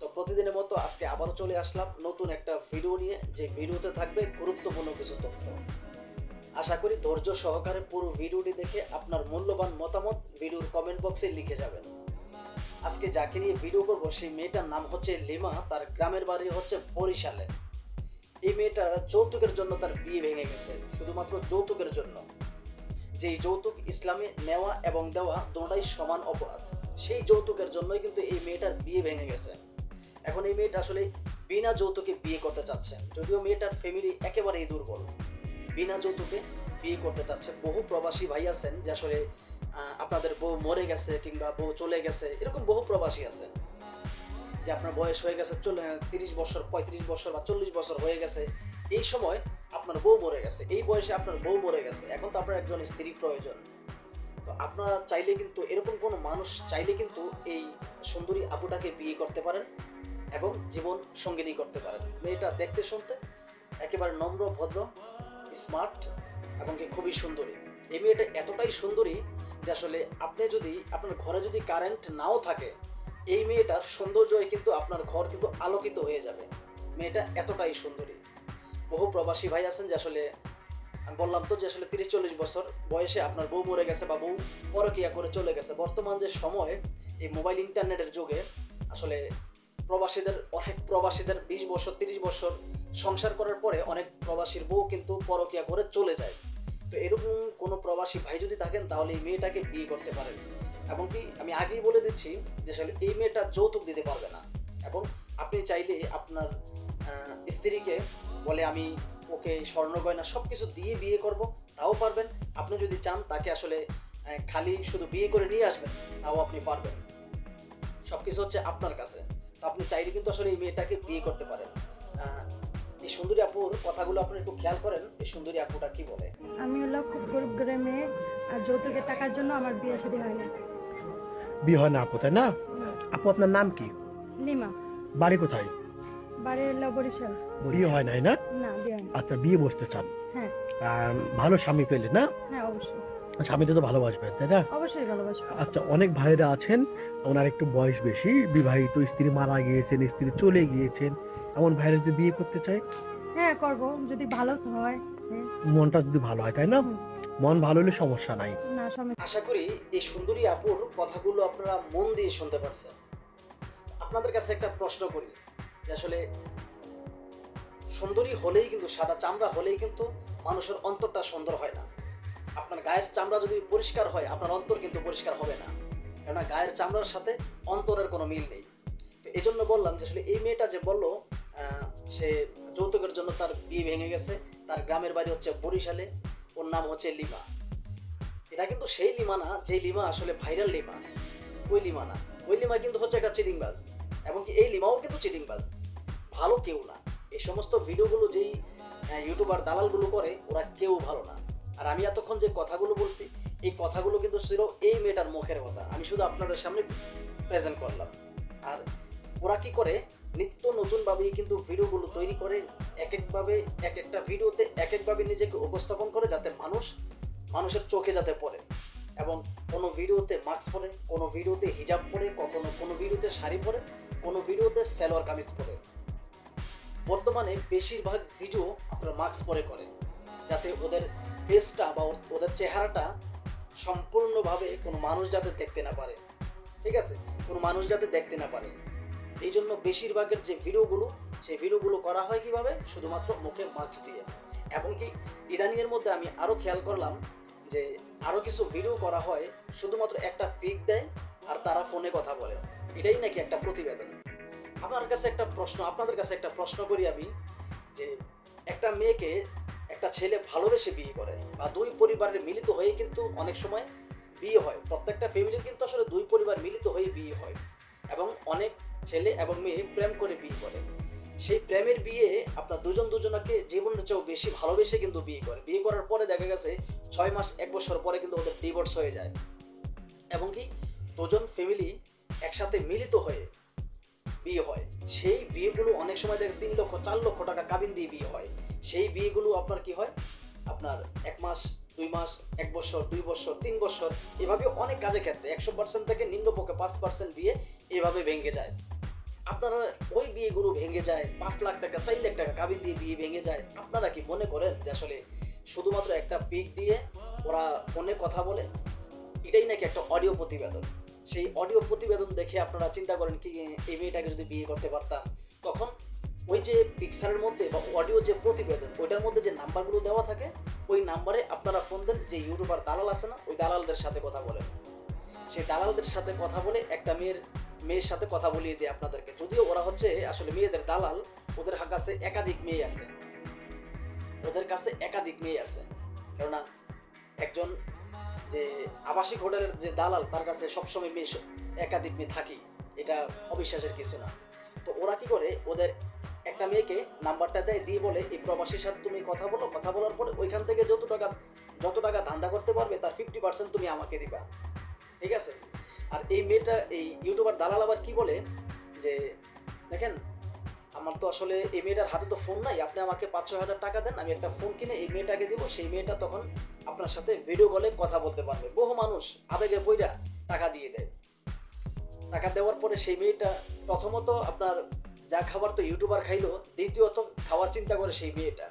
তো প্রতিদিনের মতো আজকে আবারও চলে আসলাম নতুন একটা ভিডিও নিয়ে। যে ভিডিওতে থাকবে গুরুত্বপূর্ণ কিছু তথ্য। আশা করি ধৈর্য সহকারে পুরো ভিডিওটি দেখে আপনার মূল্যবান মতামত ভিডিওর কমেন্ট বক্সে লিখে যাবেন। আজকে যাকে নিয়ে ভিডিও করব, সেই মেয়েটার নাম হচ্ছে লিমা, তার গ্রামের বাড়ি হচ্ছে বরিশালে। এই মেয়েটা যৌতুকের জন্য তার বিয়ে ভেঙে গেছে, শুধুমাত্র যৌতুকের জন্য। যে যৌতুক ইসলামে নেওয়া এবং দেওয়া দুটাই সমান অপরাধ। সেই যৌতুকের জন্যই কিন্তু এই মেয়েটার বিয়ে ভেঙে গেছে। এখন এই মেয়েটা আসলে বিনা যৌতুকে বিয়ে করতে চাচ্ছে। যদিও মেয়েটার ফ্যামিলি একেবারেই দুর্বল। বিনা যৌতুকে বিয়ে করতে চাচ্ছে। বহু প্রবাসী ভাই আছেন যে আসলে আপনাদের বউ মরে গেছে কিংবা বউ চলে গেছে, এরকম বহু প্রবাসী আছে। যে আপনার বয়স হয়ে গেছে তিরিশ বছর, পঁয়ত্রিশ বছর বা চল্লিশ বছর হয়ে গেছে, এই সময় আপনার বউ মরে গেছে। এই বয়সে আপনার বউ মরে গেছে। এখন তো আপনার একজন স্ত্রী প্রয়োজন। তো আপনারা চাইলে কিন্তু, এরকম কোনো মানুষ চাইলে কিন্তু এই সুন্দরী আপুটাকে বিয়ে করতে পারেন। এবং জীবন সঙ্গিনী করতে পারেন। মেয়েটা দেখতে শুনতে একেবারে নম্র, ভদ্র স্মার্ট এবং কি খুবই সুন্দরী। এই মেয়েটা এতটাই সুন্দরী যে আসলে আপনি যদি আপনার ঘরে যদি কারেন্ট নাও থাকে, এই মেয়েটার সৌন্দর্যই কিন্তু আপনার ঘর কিন্তু আলোকিত হয়ে যাবে। মেয়েটা এতটাই সুন্দরী। বহু প্রবাসী ভাই আছেন যে আসলে, আমি বললাম তো যে আসলে তিরিশ চল্লিশ বছর বয়সে আপনার বউ মরে গেছে বা বউ পরকিয়া করে চলে গেছে। বর্তমান যে সময় এই মোবাইল, ইন্টারনেটের যুগে আসলে প্রবাসীদের, অনেক প্রবাসীদের বিশ বছর, তিরিশ বছর সংসার করার পরে অনেক প্রবাসীর বউ কিন্তু পরকিয়া করে চলে যায়। তো এরকম কোনো প্রবাসী ভাই যদি থাকেন, তাহলে এই মেয়েটাকে বিয়ে করতে পারেন। এবং কি আমি আগেই বলে দিচ্ছি যে এই মেয়েটা যৌতুক দিতে পারবে না। এবং আপনি চাইলে আপনার স্ত্রীকে বলে আমি ওকে স্বর্ণ গয়না সব কিছু দিয়ে বিয়ে করব, তাও পারবেন। আপনি যদি চান তাকে আসলে খালি শুধু বিয়ে করে নিয়ে আসবেন, তাও আপনি পারবেন। সব কিছু হচ্ছে আপনার কাছে। তো আপনি চাইলে কিন্তু আসলে এই মেয়েটাকে বিয়ে করতে পারেন। এই সুন্দরী আপুর কথাগুলো আপনি একটু খেয়াল করেন এই সুন্দরী আপুটা কি বলে? আমি হলো খুব গরিব গ্রামে আর যৌতুকের টাকার জন্য আমার বিয়ে শাদী হয়নি বিয়ে হয় না আপু তাই না? আপু আপনার নাম কি? লিমা। বাড়ি কোথায়? বাড়ি হলো বরিশাল। বিয়ে হয় নাই না? না বিয়ে আচ্ছা বিয়ে বসতে চান। হ্যাঁ। ভালো স্বামী পেলে না? হ্যাঁ অবশ্যই। স্বামীটা তো ভালোবাসবেন তাই না? অবশ্যই ভালোবাসবো। আচ্ছা অনেক ভাইরা আছেন ওনার একটু বয়স বেশি বিবাহিত স্ত্রী মারা গিয়েছেন স্ত্রী চলে গিয়েছেন এমন ভাইরা যদি বিয়ে করতে চায়? হ্যাঁ করব যদি ভালো হয়। হ্যাঁ। মনটা যদি ভালো হয় তাই না? মন ভালো হলে সমস্যা নাই। আশা করি এই সুন্দরী আপুর কথাগুলো আপনারা মন দিয়ে শুনতে পারছেন। আপনাদের কাছে একটা প্রশ্ন করি যে আসলে সুন্দরী হলেই কিন্তু সাদা চামড়া হলেই কিন্তু মানুষের অন্তরটা সুন্দর হয় না। আপনার গায়ের চামড়া যদি পরিষ্কার হয়, আপনার অন্তর কিন্তু পরিষ্কার হবে না। কেননা গায়ের চামড়ার সাথে অন্তরের কোনো মিল নেই। তো এই জন্য বললাম যে আসলে এই মেয়েটা যে বলল সে যৌতুকের জন্য তার বিয়ে ভেঙে গেছে। তার গ্রামের বাড়ি হচ্ছে বরিশালে, ওর নাম হচ্ছে লিমা। এটা কিন্তু সেই লিমা না, যে লিমা আসলে ভাইরাল লিমা। ওই লিমা না। ওই লিমা কিন্তু হচ্ছে একটা চিটিংবাজ। এবং কি এই লিমাও কিন্তু চিটিংবাজ। ভালো কেউ না। এই সমস্ত ভিডিওগুলো যেই ইউটিউবার দালালগুলো করে, ওরা কেউ ভালো না। আর আমি এতক্ষণ যে কথাগুলো বলছি, এই কথাগুলো কিন্তু ছিল এই মেয়েটার মুখের কথা। আমি শুধু আপনাদের সামনে প্রেজেন্ট করলাম। আর ওরা কি করে, নিত্য নতুন ভাবে কিন্তু ভিডিওগুলো তৈরি করে এক একভাবে এক একটা ভিডিওতে এক একভাবে নিজেকে উপস্থাপন করে যাতে মানুষ, মানুষের চোখে যাতে পড়ে। এবং কোনো ভিডিওতে মাস্ক পরে, কোনো ভিডিওতে হিজাব পরে, কখনো কোনো ভিডিওতে শাড়ি পরে, কোনো ভিডিওতে সালোয়ার কামিজ পরে। বর্তমানে বেশিরভাগ ভিডিও আপনার মাস্ক পরে করে, যাতে ওদের ফেসটা বা ওদের চেহারাটা সম্পূর্ণভাবে কোনো মানুষ যাতে দেখতে না পারে। ঠিক আছে? কোনো মানুষ যাতে দেখতে না পারে। এই জন্য বেশিরভাগের যে ভিডিওগুলো, সেই ভিডিওগুলো করা হয় কীভাবে? শুধুমাত্র মুখে মাস্ক দিয়ে। এবং কি ইদানিংয়ের মধ্যে আমি আরও খেয়াল করলাম যে আরও কিছু ভিডিও করা হয়, শুধুমাত্র একটা পিক দেয় আর তারা ফোনে কথা বলে। এটাই নাকি একটা প্রতিবেদন? আপনার কাছে একটা প্রশ্ন, আপনাদের কাছে একটা প্রশ্ন করি আমি যে একটা মেয়েকে একটা ছেলে ভালোবেসে বিয়ে করে বা দুই পরিবারের মিলিত হয়ে কিন্তু অনেক সময় বিয়ে হয়। প্রত্যেকটা ফ্যামিলির কিন্তু আসলে দুই পরিবার মিলিত হয়ে বিয়ে হয় এবং অনেক ছেলে এবং মেয়ে প্রেম করে বিয়ে করে। সেই প্রেমের বিয়ে আপনার দুজন দুজনকে জীবনের চেয়েও বেশি ভালোবেসে কিন্তু বিয়ে করে। বিয়ে করার পরে দেখা গেছে ছয় মাস, এক বছর পরে কিন্তু ওদের ডিভোর্স হয়ে যায়। এবং কি দুজন ফ্যামিলি একসাথে মিলিত হয়ে বিয়ে হয়। সেই বিয়েগুলো অনেক সময় দেখে তিন লক্ষ, চার লক্ষ টাকা কাবিন দিয়ে বিয়ে হয়। সেই বিয়েগুলো আপনার কি হয়? আপনার এক মাস, দুই মাস, এক বছর, দুই বছর, তিন বছর, এভাবে অনেক কাজের ক্ষেত্রে একশো পার্সেন্ট থেকে নিম্নপক্ষে পাঁচ পার্সেন্ট বিয়ে এভাবে ভেঙে যায়। আপনারা ওই বিয়েগুলো ভেঙে যায়, পাঁচ লাখ টাকা, চার লাখ টাকা কাবিন দিয়ে বিয়ে ভেঙে যায়। আপনারা কি মনে করেন যে আসলে শুধুমাত্র একটা পিক দিয়ে ওরা ফোনে কথা বলে? এটাই নাকি একটা অডিও প্রতিবেদন। সেই অডিও প্রতিবেদন দেখে আপনারা চিন্তা করেন কি, এই মেয়েটাকে যদি বিয়ে করতে পারতাম, তখন ওই যে পিকচারের মধ্যে বা অডিও যে প্রতিবেদন, ওইটার মধ্যে যে নাম্বারগুলো দেওয়া থাকে, ওই নাম্বারে আপনারা ফোন দেন যে ইউটিউবার দালাল আছে না, ওই দালালদের সাথে কথা বলেন। সেই দালালদের সাথে কথা বলে একটা মেয়ের মেয়ের সাথে কথা বলিয়ে দেয় আপনাদেরকে। যদিও ওরা হচ্ছে আসলে মেয়েদের দালাল, ওদের কাছে একাধিক মেয়ে আছে। ওদের কাছে একাধিক মেয়ে আছে। কেননা একজন যে আবাসিক হোটেলের যে দালাল, তার কাছে সবসময় মেয়ে, একাধিক মেয়ে থাকি এটা অবিশ্বাসের কিছু না। তো ওরা কি করে, ওদের একটা মেয়েকে নাম্বারটা দেয়, দিয়ে বলে, এই প্রবাসীর সাথে তুমি কথা বলো। কথা বলার পরে ওইখান থেকে যত টাকা যত টাকা ধান্দা করতে পারবে, তার ফিফটি পার্সেন্ট তুমি আমাকে দিবা। ঠিক আছে? আর এই মেয়েটা, এই ইউটিউবার দালাল আবার কি বলে? যে, দেখেন, আমার তো আসলে এই মেয়েটার হাতে তো ফোন নাই। আপনি আমাকে পাঁচ ছয় হাজার টাকা দেন, আমি একটা ফোন কিনে এই মেয়েটাকে দিব। সেই মেয়েটা তখন আপনার সাথে ভিডিও কলে কথা বলতে পারবে। বহু মানুষ আবেগে পইরা টাকা দিয়ে দেয়। টাকা দেওয়ার পরে সেই মেয়েটা প্রথমত আপনার যা খাবার তো ইউটিউবার খাইলো, দ্বিতীয়ত খাওয়ার চিন্তা করে সেই মেয়েটা।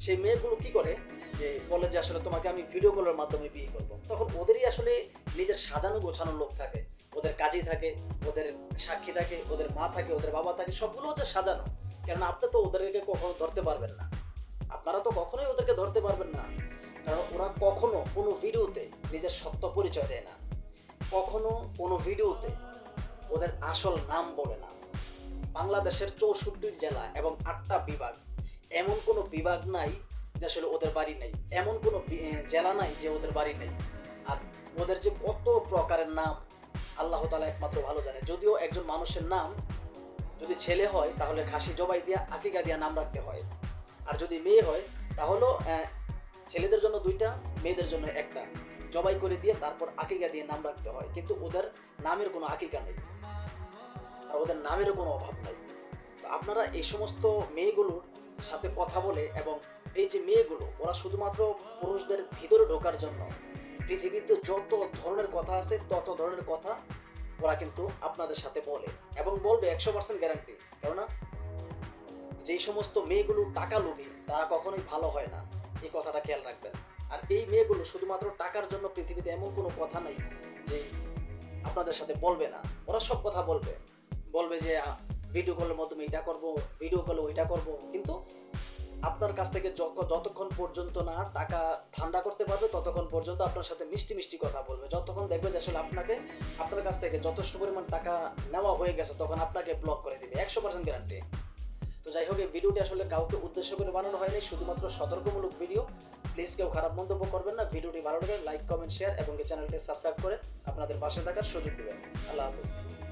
সেই মেয়েগুলো কি করে? যে বলে যে আসলে তোমাকে আমি ভিডিও কলের মাধ্যমে বিয়ে করব। তখন ওদেরই আসলে নিজের সাজানো গোছানো লোক থাকে। ওদের কাজই থাকে, ওদের সাক্ষী থাকে, ওদের মা থাকে, ওদের বাবা থাকে, সবগুলো হচ্ছে সাজানো। কেননা আপনি তো ওদেরকে কখনো ধরতে পারবেন না। আপনারা তো কখনোই ওদেরকে ধরতে পারবেন না। কারণ ওরা কখনো কোনো ভিডিওতে নিজের সত্য পরিচয় দেয় না। কখনো কোনো ভিডিওতে ওদের আসল নাম বলে না। বাংলাদেশের চৌষট্টি জেলা এবং আটটা বিভাগ। এমন কোনো বিভাগ নাই যে আসলে ওদের বাড়ি নেই। এমন কোনো জেলা নাই যে ওদের বাড়ি নেই। আর ওদের যে কত প্রকারের নাম, আল্লাহ তালা একমাত্র ভালো জানে। যদিও একজন মানুষের নাম যদি ছেলে হয়, তাহলে খাসি জবাই দিয়া, আকিকা দিয়া নাম রাখতে হয়। আর যদি মেয়ে হয়, তাহলেও ছেলেদের জন্য দুইটা, মেয়েদের জন্য একটা। জবাই করে দিয়ে তারপর আকিকা দিয়ে নাম রাখতে হয়। কিন্তু ওদের নামের কোনো আকিকা নেই। আর ওদের নামেরও কোনো অভাব নাই। তো আপনারা এই সমস্ত মেয়েগুলোর সাথে কথা বলে এবং এই যে মেয়েগুলো, ওরা শুধুমাত্র পুরুষদের ভিতরে ঢোকার জন্য পৃথিবীতে যত ধরনের কথা আছে, তত ধরনের কথা ওরা কিন্তু আপনাদের সাথে বলে এবং বলবে একশো পার্সেন্ট গ্যারান্টি কেননা যেই সমস্ত মেয়েগুলো টাকা লোভী, তারা কখনোই ভালো হয় না। এই কথাটা খেয়াল রাখবেন। আর এই মেয়েগুলো শুধুমাত্র টাকার জন্য পৃথিবীতে এমন কোনো কথা নেই যে আপনাদের সাথে বলবে না। ওরা সব কথা বলবে। বলবে যে ভিডিও কলের মাধ্যমে এটা করব ভিডিও কলে ওইটা করব। কিন্তু আপনার কাছ থেকে যত- যতক্ষণ পর্যন্ত না টাকা ঠান্ডা করতে পারবে, ততক্ষণ পর্যন্ত আপনার সাথে মিষ্টি মিষ্টি কথা বলবে। যতক্ষণ দেখবে যে আসলে আপনাকে, আপনার কাছ থেকে যথেষ্ট পরিমাণ টাকা নেওয়া হয়ে গেছে, তখন আপনাকে ব্লক করে দিবে, একশো পার্সেন্ট গ্যারান্টি তো যাই হোক, এই ভিডিওটি আসলে কাউকে উদ্দেশ্য করে বানানো হয়নি, শুধুমাত্র সতর্কমূলক ভিডিও প্লিজ কেউ খারাপ মন্তব্য করবেন না ভিডিওটি ভালো লাগে লাইক কমেন্ট শেয়ার এবং এই চ্যানেলটি সাবস্ক্রাইব করে আপনাদের পাশে থাকার সুযোগ দেবেন। আল্লাহ হাফিজ।